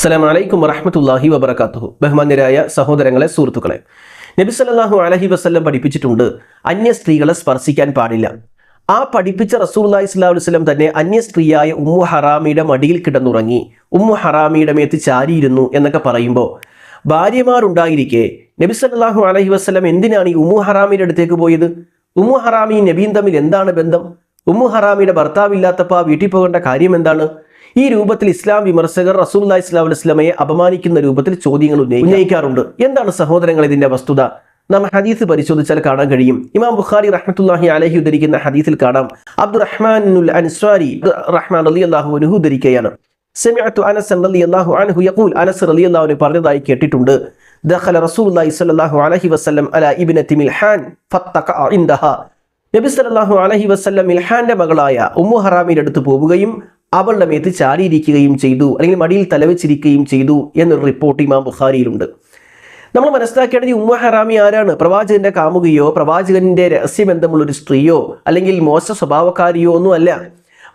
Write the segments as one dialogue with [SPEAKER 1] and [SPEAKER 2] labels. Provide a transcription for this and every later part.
[SPEAKER 1] അസ്സലാം വലൈക്കും വറഹമത്തല്ലാഹി വബർക്കാത്തുഹു ബഹുമാന്യരായ സഹോദരങ്ങളെ സുഹൃത്തുക്കളെ നബി സല്ലല്ലാഹു അലഹി വസ്ല്ലം പഠിപ്പിച്ചിട്ടുണ്ട് അന്യ സ്ത്രീകളെ സ്പർശിക്കാൻ പാടില്ല. ആ പഠിപ്പിച്ച റസൂല്ലാഹി സ്വലാഹു വസ്ലം തന്നെ അന്യ സ്ത്രീയായ ഉമ്മു ഹറാമിയുടെ മടിയിൽ കിടന്നുറങ്ങി ഉമ്മു ഹറാമിയുടെ മേത്ത് ചാരിയിരുന്നു എന്നൊക്കെ പറയുമ്പോൾ ഭാര്യമാരുണ്ടായിരിക്കെ നബി സല്ലല്ലാഹു അലഹി വസ്ലം എന്തിനാണ് ഈ ഉമ്മു ഹറാമിയുടെ അടുത്തേക്ക് പോയത്? ഉമ്മു ഹറാമിയും നബിയും തമ്മിൽ എന്താണ് ബന്ധം? ഉമ്മു ഹറാമിയുടെ ഭർത്താവില്ലാത്തപ്പോൾ ആ വീട്ടിൽ പോകേണ്ട കാര്യം എന്താണ്? ഈ രൂപത്തിൽ ഇസ്ലാം വിമർശകർ റസൂല്ലാ ഇസ്ലാം ഇസ്ലാമയെ അപമാനിക്കുന്ന രൂപത്തിൽ ചോദ്യങ്ങൾ ഉന്നയിക്കാറുണ്ട്. എന്താണ് സഹോദരങ്ങൾ ഇതിന്റെ വസ്തുത? നാം ഹദീസ് പരിശോധിച്ചാൽ കാണാൻ കഴിയും. ഇമാം ബുഖാരി റഹ്മത്തുല്ലാഹി അലഹി ഉദ്ധരിക്കുന്ന ഹദീസിൽ കാണാം. അബ്ദുറഹ്മാൻ അൻസ്വാരി റഹ്മാൻ അലി അള്ളാഹു അനുഹു ഉദ്ധരിക്കുകയാണ് സെമിഅത്തു അനസ് റളിയല്ലാഹു അൻഹു യഖൂൽ. അനസ് റളിയല്ലാഹു അൻഹു പറഞ്ഞതായി കേട്ടിട്ടുണ്ട്. ദഖല റസൂലുള്ളാഹി സ്വല്ലല്ലാഹു അലൈഹി വസല്ലം അലാ ഇബ്നതി മിൽഹാൻ ഫത്തഖ ഇൻദഹ. നബി സല്ലല്ലാഹു അലൈഹി വസല്ലം മിൽഹാന്റെ മകളായ ഉമ്മു ഹറാമിന്റെ അടുത്ത് പോവുകയും അവളുടെ മേത്ത് ചാടിയിരിക്കുകയും ചെയ്തു അല്ലെങ്കിൽ മടിയിൽ തലവെച്ചിരിക്കുകയും ചെയ്തു എന്നൊരു റിപ്പോർട്ട് ഇമാം ബുഖാരിയിലുണ്ട്. നമ്മൾ മനസ്സിലാക്കേണ്ടത് ഉമ്മ ഹറാമി ആരാണ്? പ്രവാചകന്റെ കാമുകയോ പ്രവാചകന്റെ രഹസ്യബന്ധമുള്ള ഒരു സ്ത്രീയോ അല്ലെങ്കിൽ മോശ സ്വഭാവക്കാരിയോ ഒന്നും അല്ല.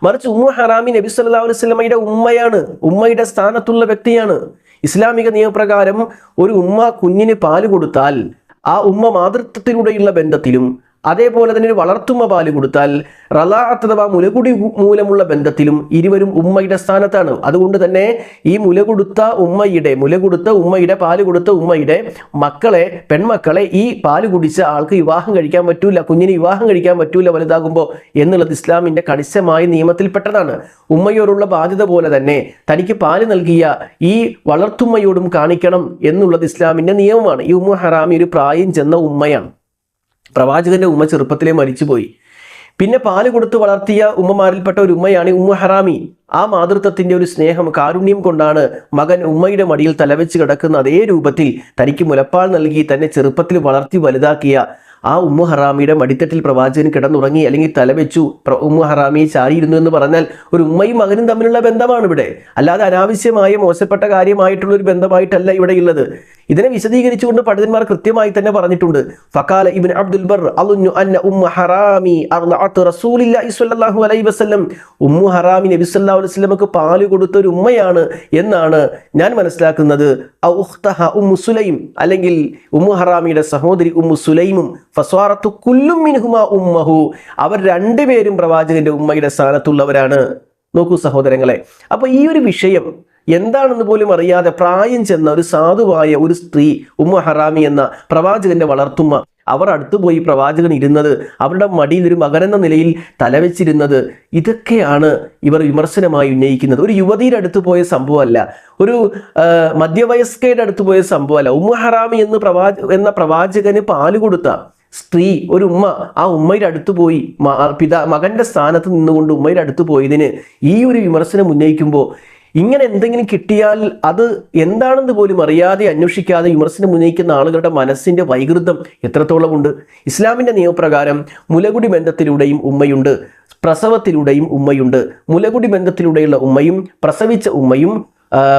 [SPEAKER 1] മറിച്ച് ഉമ്മ ഹറാമി നബി സല്ലാ അലുസ്ലമയുടെ ഉമ്മയാണ്. ഉമ്മയുടെ സ്ഥാനത്തുള്ള വ്യക്തിയാണ്. ഇസ്ലാമിക നിയമപ്രകാരം ഒരു ഉമ്മ കുഞ്ഞിന് പാൽ കൊടുത്താൽ ആ ഉമ്മ മാതൃത്വത്തിലൂടെയുള്ള ബന്ധത്തിലും അതേപോലെ തന്നെ ഒരു വളർത്തുമ്മ പാൽ കൊടുത്താൽ റലാഅത്ത് അഥവാ മുലകുടി മൂലമുള്ള ബന്ധത്തിലും ഇരുവരും ഉമ്മയുടെ സ്ഥാനത്താണ്. അതുകൊണ്ട് തന്നെ ഈ മുല കൊടുത്ത ഉമ്മയുടെ മുല കൊടുത്ത ഉമ്മയുടെ പാൽ കൊടുത്ത ഉമ്മയുടെ മക്കളെ പെൺമക്കളെ ഈ പാൽ കുടിച്ച ആൾക്ക് വിവാഹം കഴിക്കാൻ പറ്റൂല കുഞ്ഞിന് വിവാഹം കഴിക്കാൻ പറ്റൂല വലുതാകുമ്പോൾ എന്നുള്ളത് ഇസ്ലാമിന്റെ കണിശമായ നിയമത്തിൽപ്പെട്ടതാണ്. ഉമ്മയോടുള്ള ബാധ്യത പോലെ തന്നെ തനിക്ക് പാൽ നൽകിയ ഈ വളർത്തുമ്മയോടും കാണിക്കണം എന്നുള്ളത് ഇസ്ലാമിന്റെ നിയമമാണ്. ഈ ഉമ്മ ഹറാമി ഒരു പ്രായം ചെന്ന ഉമ്മയാണ്. പ്രവാചകന്റെ ഉമ്മ ചെറുപ്പത്തിലെ മരിച്ചുപോയി. പിന്നെ പാൽ കൊടുത്ത് വളർത്തിയ ഉമ്മമാരിൽപ്പെട്ട ഒരു ഉമ്മയാണ് ഉമ്മ ഹറാമി. ആ മാതൃത്വത്തിന്റെ ഒരു സ്നേഹം കാരുണ്യം കൊണ്ടാണ് മകൻ ഉമ്മയുടെ മടിയിൽ തലവെച്ച് കിടക്കുന്ന അതേ രൂപത്തിൽ തനിക്ക് മുലപ്പാൽ നൽകി തന്നെ ചെറുപ്പത്തിൽ വളർത്തി വലുതാക്കിയ ആ ഉമ്മു ഹറാമിയുടെ മടിത്തട്ടിൽ പ്രവാചകൻ കിടന്നുറങ്ങി അല്ലെങ്കിൽ തലവെച്ചു. ഉമ്മു ഹറാമി ചാരിയിരുന്നു എന്ന് പറഞ്ഞാൽ ഒരു ഉമ്മയും മകനും തമ്മിലുള്ള ബന്ധമാണ് ഇവിടെ. അല്ലാതെ അനാവശ്യമായ മോശപ്പെട്ട കാര്യമായിട്ടുള്ള ഒരു ബന്ധമായിട്ടല്ല ഇവിടെ ഉള്ളത്. ഇതിനെ വിശദീകരിച്ചുകൊണ്ട് പണ്ഡിതന്മാർ കൃത്യമായി തന്നെ പറഞ്ഞിട്ടുണ്ട്. ഫക്കാല ഇബിൻ അബ്ദുൽ ബർ അലുഞ്ഞു അന്ന ഉമ്മ ഹറാമി റസൂലില്ലാഹി സ്വല്ലല്ലാഹു അലൈഹി വസല്ലം. ഉമ്മു ഹറാമി നബി സല്ലല്ലാഹു അലൈഹി വസല്ലമക്ക് പാൽ കൊടുത്ത ഒരു ഉമ്മയാണ് എന്നാണ് ഞാൻ മനസ്സിലാക്കുന്നത്. ഉമ്മു സുലൈം അല്ലെങ്കിൽ ഉമ്മു ഹറാമിയുടെ സഹോദരി ഉമ്മു സുലൈമും ഫസ്വാറത്തു കുല്ലും മിൻഹുമ ഉമ്മഹു. അവർ രണ്ടുപേരും പ്രവാചകന്റെ ഉമ്മയുടെ സ്ഥാനത്തുള്ളവരാണ്. നോക്കൂ സഹോദരങ്ങളെ അപ്പൊ ഈ ഒരു വിഷയം എന്താണെന്ന് പോലും അറിയാതെ പ്രായം ചെന്ന ഒരു സാധുവായ ഒരു സ്ത്രീ ഉമ്മ ഹറാമി എന്ന പ്രവാചകന്റെ വളർത്തുമ്മ അവർ അടുത്തുപോയി പ്രവാചകൻ ഇരുന്നത് അവരുടെ മടിയിൽ ഒരു മകനെന്ന നിലയിൽ തലവെച്ചിരുന്നത്. ഇതൊക്കെയാണ് ഇവർ വിമർശനമായി ഉന്നയിക്കുന്നത്. ഒരു യുവതിയുടെ അടുത്ത് പോയ സംഭവമല്ല ഒരു മധ്യവയസ്കയുടെ അടുത്ത് പോയ സംഭവമല്ല. ഉമ്മ ഹറാമി എന്ന് പ്രവാച എന്ന പ്രവാചകന് പാൽ കൊടുത്ത സ്ത്രീ ഒരു ഉമ്മ ആ ഉമ്മയുടെ അടുത്ത് പോയി പിതാ മകന്റെ സ്ഥാനത്ത് നിന്നുകൊണ്ട് ഉമ്മയുടെ അടുത്ത് പോയതിന് ഈ ഒരു വിമർശനം ഉന്നയിക്കുമ്പോൾ ഇങ്ങനെ എന്തെങ്കിലും കിട്ടിയാൽ അത് എന്താണെന്ന് പോലും അറിയാതെ അന്വേഷിക്കാതെ വിമർശനം ഉന്നയിക്കുന്ന ആളുകളുടെ മനസ്സിന്റെ വൈകൃതം എത്രത്തോളമുണ്ട് ഇസ്ലാമിന്റെ നിയമപ്രകാരം മുലകുടി ബന്ധത്തിലൂടെയും ഉമ്മയുണ്ട് പ്രസവത്തിലൂടെയും ഉമ്മയുണ്ട്. മുലകുടി ബന്ധത്തിലൂടെയുള്ള ഉമ്മയും പ്രസവിച്ച ഉമ്മയും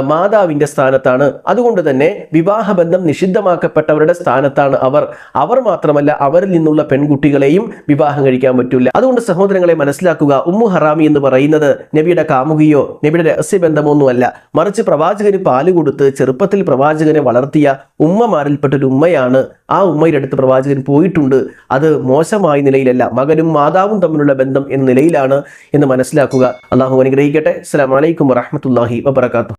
[SPEAKER 1] മാതാവിന്റെ സ്ഥാനത്താണ്. അതുകൊണ്ട് തന്നെ വിവാഹബന്ധം നിഷിദ്ധമാക്കപ്പെട്ടവരുടെ സ്ഥാനത്താണ് അവർ. അവർ മാത്രമല്ല അവരിൽ നിന്നുള്ള പെൺകുട്ടികളെയും വിവാഹം കഴിക്കാൻ പറ്റില്ല. അതുകൊണ്ട് സഹോദരങ്ങളെ മനസ്സിലാക്കുക ഉമ്മു ഹറാമി എന്ന് പറയുന്നത് നബിയുടെ കാമുകിയോ നബിയുടെ രഹസ്യബന്ധമൊന്നുമല്ല. മറിച്ച് പ്രവാചകന് പാൽ കൊടുത്ത് ചെറുപ്പത്തിൽ പ്രവാചകനെ വളർത്തിയ ഉമ്മമാരിൽപ്പെട്ട ഒരു ഉമ്മയാണ് ആ ഉമ്മയുടെ അടുത്ത് പ്രവാചകൻ പോയിട്ടുണ്ട്. അത് മോശമായ നിലയിലല്ല മകനും മാതാവും തമ്മിലുള്ള ബന്ധം എന്ന നിലയിലാണ് എന്ന് മനസ്സിലാക്കുക. അള്ളാഹു അനുഗ്രഹിക്കട്ടെ. അസ്സാം വലൈക്കും വറഹമത്തല്ലാഹി വബർക്കാത്തു